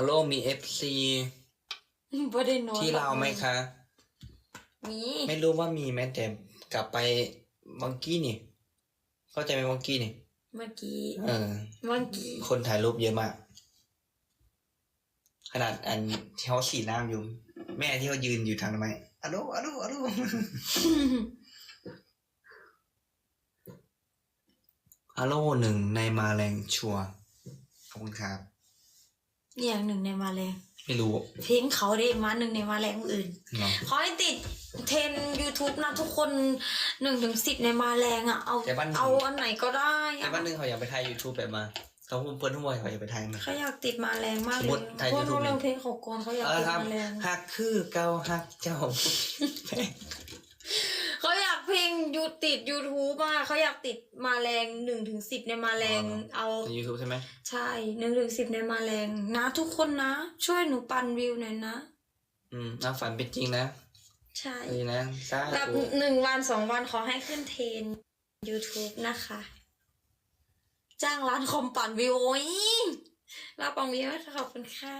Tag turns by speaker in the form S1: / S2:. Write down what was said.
S1: ฮัลโหลมีเอฟซี
S2: บ่ได้นอน
S1: ที่เราวไหมคะ
S2: มี
S1: ไม่รู้ว่ามีไหมแต่กลับไปวังกี้นี่ เข้าใจไหมวังกี้นี่
S2: เมื่อกี้
S1: เออ
S2: เมื่อกี้
S1: คนถ่ายรูปเยอะมาก ขนาดอันที่เขาฉีดน้ำอยู่ แม่ที่เขายืนอยู่ทางทำไมอะโลอะโลอะโลอะโลหนึ่งในมาแรงชัวร์ขอบคุณครับ
S2: อย่างหนึ่งในมาแรง
S1: ไม่รู้
S2: เพลงเขาได้มาหนึ่งในมาแรงอื่น
S1: เนาะ
S2: ขอให้ติดเทรน YouTube นะทุกคนหนึ่งถึงสิบในมาแรงอะเอา
S1: แต่บ้านหนึ่ง
S2: เอาอันไหนก็ได้
S1: แต่
S2: อะ
S1: วันหนึ่งเขาอยากไปถ่าย YouTube แบบมาเขาพูดเพิ่นทุกวันเขาอยากไปถ่ายมา
S2: เขาอยากติดมาแรงมาก
S1: ส
S2: เล
S1: มมุ
S2: ย
S1: ติถ่าย
S2: พวก
S1: YouTube
S2: เรื่องเพลงเขาก่อนเขาอยาก
S1: เออ
S2: ติด
S1: ครับ
S2: มาแรง
S1: ฮักคือเกาฮักเจ้า
S2: เขาอยากเพลงยู ติด YouTube มากเขาอยากติดมาแรงหนึ่งถึงสิบในมาแรง
S1: อ๋อ
S2: เอา
S1: ใน YouTube ใช่ไหม
S2: ใช่หนึ่งถึงสิบในมาแรงนะทุกคนนะ ช่วยหนูปั่นวิวหน่อยนะ
S1: อืมเอาฝันเป็นจริงนะ
S2: ใช่
S1: ดีนะสา
S2: แบบ
S1: ธุ
S2: หนึ่งวันสองวันขอให้ขึ้นเทรน YouTube นะคะ จ้างร้านคอมปั่นวิวโอ้ยรับปังวิวขอบคุณค่ะ